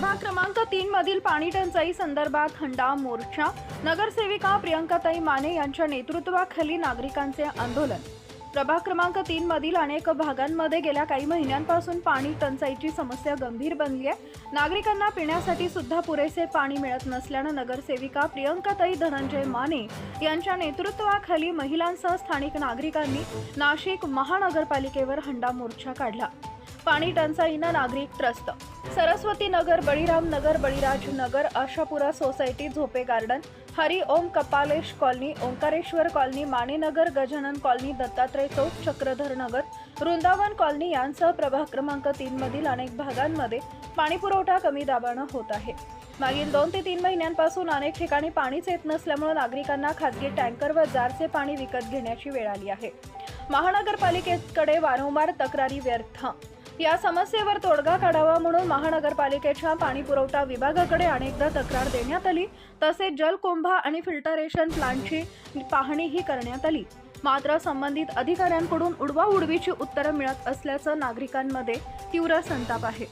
प्रभाग क्रमांक तीन मधील पाणी टंचाई संदर्भात हंडा मोर्चा नगरसेविका प्रियंकाताई माने यांच्या नेतृत्वाखाली नागरिकांचे आंदोलन. प्रभाग क्रमांक तीन मधील अनेक भागांमध्ये गेल्या काही महिन्यांपासून पाणी टंचाईची समस्या गंभीर बनली आहे. नागरिकांना पिण्यासाठी सुद्धा पुरेसे पाणी मिळत नसल्यानं नगरसेविका प्रियंकाताई धनंजय माने यांच्या नेतृत्वाखाली महिलांसह स्थानिक नागरिकांनी नाशिक महानगरपालिकेवर हंडा मोर्चा काढला. पाणी टंचाईनं नागरिक त्रस्त. Saraswati Nagar Baliram Nagar Baliraj Nagar Ashapura society Zope garden Hari Om Kapalesh colony Omkareshwar colony Manenagar Gajanan colony Dattatray Chowk Chakradhar Nagar Vrindavan colony यांसह प्रभाग क्रमांक तीन मधील अनेक भागांमध्ये पाणीपुरवठा कमी दाबानं होत आहे. मागील दोन ते तीन महिन्यांपासून अनेक ठिकाणी पाणीच येत नसल्यामुळे नागरिकांना खासगी टँकर व जारचे पाणी विकत घेण्याची वेळ आली आहे. महानगरपालिकेकडे वारंवार तक्रारी व्यर्थ या समस्येवर तोडगा काढावा म्हणून महानगरपालिकेच्या पाणीपुरवठा विभागाकडे अनेकदा तक्रार देण्यात आली. तसेच जलकुंभा आणि फिल्टरेशन प्लांटची पाहणीही करण्यात आली. मात्र संबंधित अधिकाऱ्यांकडून उडवाउडवीची उत्तरं मिळत असल्याचं नागरिकांमध्ये तीव्र संताप आहे.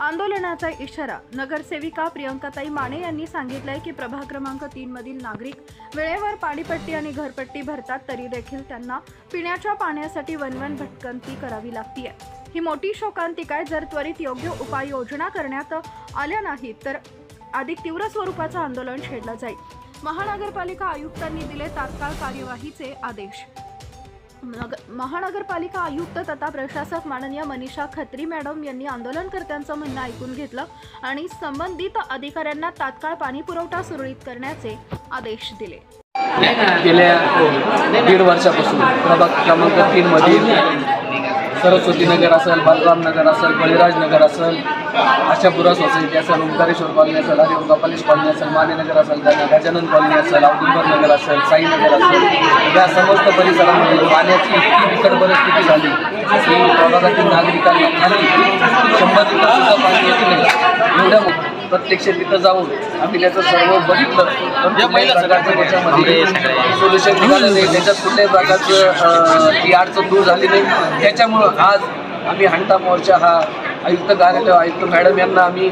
आंदोलनाचा इशारा नगरसेविका प्रियंकाताई माने यांनी सांगितलंय की प्रभाग क्रमांक तीन मधील नागरिक वेळेवर पाणीपट्टी आणि घरपट्टी भरतात तरी देखील त्यांना पिण्याच्या पाण्यासाठी वनवन भटकंती करावी लागतीये. ही मोठी शोकांतिका आहे. जर त्वरित योग्य उपाययोजना करण्यात आल्या नाहीत तर अधिक तीव्र स्वरूपाचं आंदोलन छेडलं जाईल. महानगरपालिका आयुक्तांनी दिले तात्काळ कार्यवाहीचे आदेश. महानगरपालिका आयुक्त तथा प्रशासक माननीय मनीषा खत्री मॅडम यांनी आंदोलनकर्त्यांचं म्हणणं ऐकून घेतलं आणि संबंधित अधिकाऱ्यांना तात्काळ पाणी पुरवठा सुरळीत करण्याचे आदेश दिले. गेल्या दीड वर्षापासून प्रभाग क्रमांक तीन मधील सरस्वती नगर असेल बलराम नगर असेल बळीराज नगर असेल आशापुरा सोसायटी असेल ओंकारेश्वर कॉलनी असेल हरिओम कपालेश कॉलनी असेल मानेनगर असेल गज- गजानन कॉलनी असेल औदुंबर नगर असेल साईनगर असेल या समस्त परिसरामध्ये पाण्याची इतकी बिकट परिस्थिती झाली. की प्रभागातील नागरिकांना खाली शंभर लिटर सुद्धा पाणी येत नाही एवढ्या प्रत्यक्ष तिथं जाऊन आम्ही त्याचं सर्व बघितलं. त्याच्यामध्ये सोल्युशन निघालं नाही. त्याच्यात कुठल्याही प्रकारचं ती अडचण दूर झाली नाही. त्याच्यामुळं आज आम्ही हंटा मोर्चा हा आयुक्त कार्यालय आयुक्त मॅडम यांना आम्ही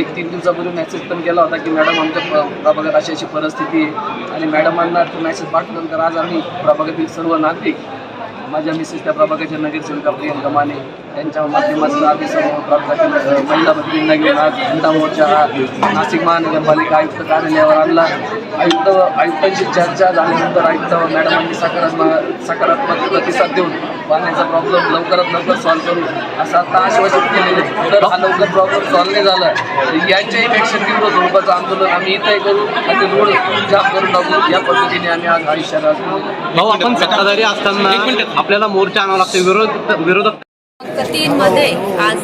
एक तीन दिवसापूर्वी मेसेज पण केला होता की मॅडम आमच्या प्र- प्रभागात अशी अशी परिस्थिती आहे. आणि मॅडमांना तो मेसेज पाठवल्यानंतर आज आम्ही प्रभागातील सर्व नागरिक माझ्या मिसेस त्या प्रभागाच्या नगरसेविका प्रियंका माने यांच्या माध्यमातून आम्ही सर्व अ, महिला भगिनींना घेऊन आज झेंडा मोर्चा हा नाशिक महानगरपालिका आयुक्त कार्यालयावर आणला. आयुक्त आयुक्तांची चर्चा झाल्यानंतर आयुक्त मॅडमांनी सकारात्मक सकारात्मक प्रतिसाद देऊन पाण्याचा प्रॉब्लेम लवकरात लवकर सॉल्व्ह करू असं आता आश्वासित केलेलं आहे. जर हा लवकर प्रॉब्लेम सॉल्व्ह नाही झाला तर याच्याही पेक्षा तीव्र स्वरूपाचं आंदोलन आम्ही इथंही करू आणि रोड जाम करून टाकू. या पद्धतीने आम्ही आज इशारा भाऊ आपण सत्ताधारी असताना आपल्याला मोर्चा आणावा लागतो. विरोध विरोधक तीन मध्ये आज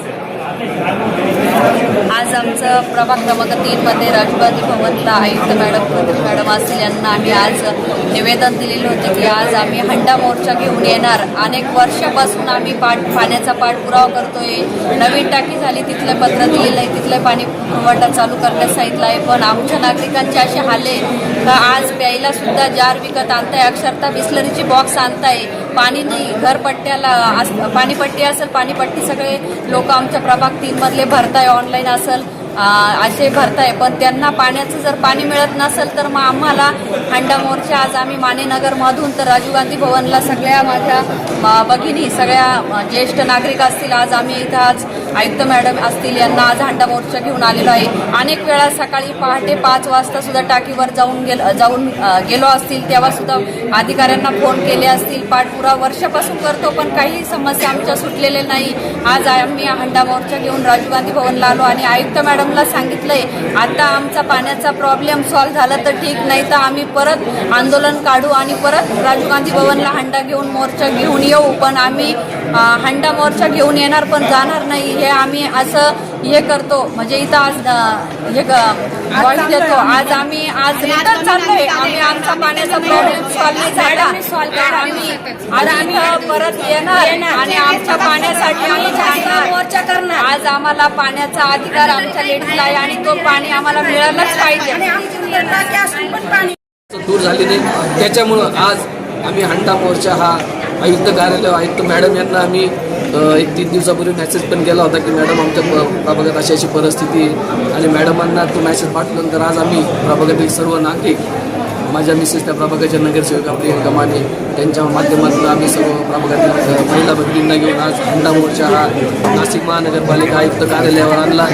आज आमचं प्रभाग क्रमांक तीन मध्ये राष्ट्रवादी भवनला आयुक्त मॅडम प्रदीप मॅडम असतील यांना आम्ही आज निवेदन दिलेलं होते की आज आम्ही हंडा मोर्चा घेऊन येणार. अनेक वर्षापासून आम्ही पाठ पाण्याचा पाठपुरावा करतोय. नवीन टाकी झाली तिथलं पत्र दिलेलं आहे. तिथलं पाणी पुरवठा चालू करण्यास सांगितलं आहे. पण आमच्या नागरिकांचे असे हाले का? आज प्यायला सुद्धा जार विकत आणताय. अक्षरता बिस्लरीची बॉक्स आणताय. पाणी नाही घरपट्ट्याला अस पाणीपट्टी असेल पाणीपट्टी सगळे लोक आमच्या प्रभाग तीनमधले भरताय ऑनलाईन असेल असे भरताय. पण त्यांना पाण्याचं जर पाणी मिळत नसेल तर मग आम्हाला हंडा मोर्चा आज आम्ही मानेनगरमधून तर राजीव गांधी भवनला सगळ्या माझ्या भगिनी सगळ्या ज्येष्ठ नागरिक असतील आज आम्ही इथं आज आयुक्त मॅडम असतील यांना आज हंडा मोर्चा घेऊन आलेलो आहे. अनेक वेळा सकाळी पहाटे पाच वाजता सुद्धा टाकीवर जाऊन गेल जाऊन गेलो असतील तेव्हा सुद्धा अधिकाऱ्यांना फोन केले असतील. पाठपुरा वर्षापासून करतो पण काही समस्या आमच्या सुटलेल्या नाही. आज आम्ही हंडा मोर्चा घेऊन राजीव गांधी भवनला आलो आणि आयुक्त मॅडमला सांगितलंय आता आमचा पाण्याचा प्रॉब्लेम सॉल्व्ह झाला तर ठीक नाही तर आम्ही परत आंदोलन काढू आणि परत राजीव गांधी भवनला हंडा घेऊन मोर्चा घेऊन येऊ. पण आम्ही हंडा मोर्चा घेऊन येणार पण जाणार नाही. हे आम्ही असं हे करतो. म्हणजे इथं आज हे वॉइस देतो. आज आम्ही आज रिटर्न चाललोय. आम्ही आमचा पाण्याचा प्रॉब्लेम सॉल्व्ह झाला. तर आम्ही आज इथं परत येणार आणि आमच्या पाण्यासाठी आम्ही. मोर्चा करणार. आज आम्हाला पाण्याचा अधिकार आमच्या लेडीजला आहे आणि तो पाणी आम्हाला मिळालंच पाहिजे. दूर झाली नाही. त्याच्यामुळं आज आम्ही हंडा मोर्चा हा आयुक्त कार्यालय आयुक्त मॅडम यांना आम्ही एक तीन दिवसापूर्वी मेसेज पण केला होता की मॅडम आमच्या प- प्रभागात अशी अशी परिस्थिती आहे. आणि मॅडमांना तो मेसेज पाठवल्यानंतर आज आम्ही प्रभागातील सर्व नागरिक माझ्या मिसेस त्या प्रभागाच्या नगरसेविका प्रियंका माने त्यांच्या माध्यमातून आम्ही सर्व प्रभागातील महिला भगिनींना घेऊन आज हंडा मोर्चा हा नाशिक महानगरपालिका आयुक्त कार्यालयावर आणला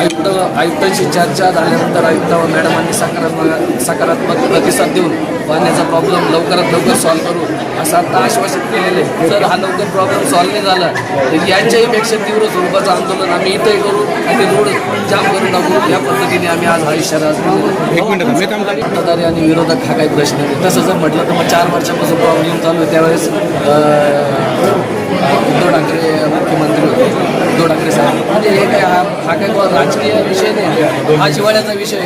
आयुक्त आयुक्तांशी चर्चा झाल्यानंतर आयुक्त व मॅडमांनी सकारात्मक सकारात्मक प्रतिसाद देऊन पाण्याचा प्रॉब्लेम लवकरात लवकर सॉल्व्ह करू असं आता आश्वासित केलेलं आहे. जर हा लवकर प्रॉब्लेम सॉल्व्ह नाही झाला तर याच्याही पेक्षा तीव्र स्वरूपाचं आंदोलन आम्ही इथंही करू आणि रोड जाम करून टाकू. या पद्धतीने आम्ही आज हा इशारा. सत्ताधारी आणि विरोधक हा काही प्रश्न नाही तसं जर म्हटलं तर मग चार वर्षापासून प्रॉब्लेम चालू आहे. त्यावेळेस उद्धव ठाकरे मुख्यमंत्री होते. उद्धव ठाकरे साहेब म्हणजे हे काय हा हा काय बुवा राजकीय विषय नाही हा. जिवाळ्याचा विषय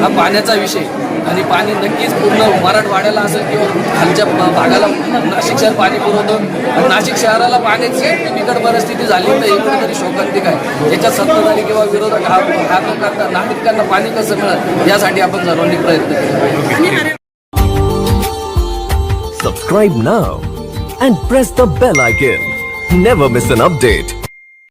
हा पाण्याचा विषय आणि पाणी नक्कीच पूर्ण मराठवाड्याला असेल किंवा खालच्या भागाला नाशिक शहर पाणी पुरवतं. नाशिक शहराला पाण्याची बिकट परिस्थिती झाली तर हे तरी शोकांतिक आहे याच्यात सत्ताधारी किंवा विरोधक हा हा करता नागरिकांना पाणी कसं मिळत यासाठी आपण सर्वांनी प्रयत्न केले Subscribe now and press the bell icon. Never miss an update.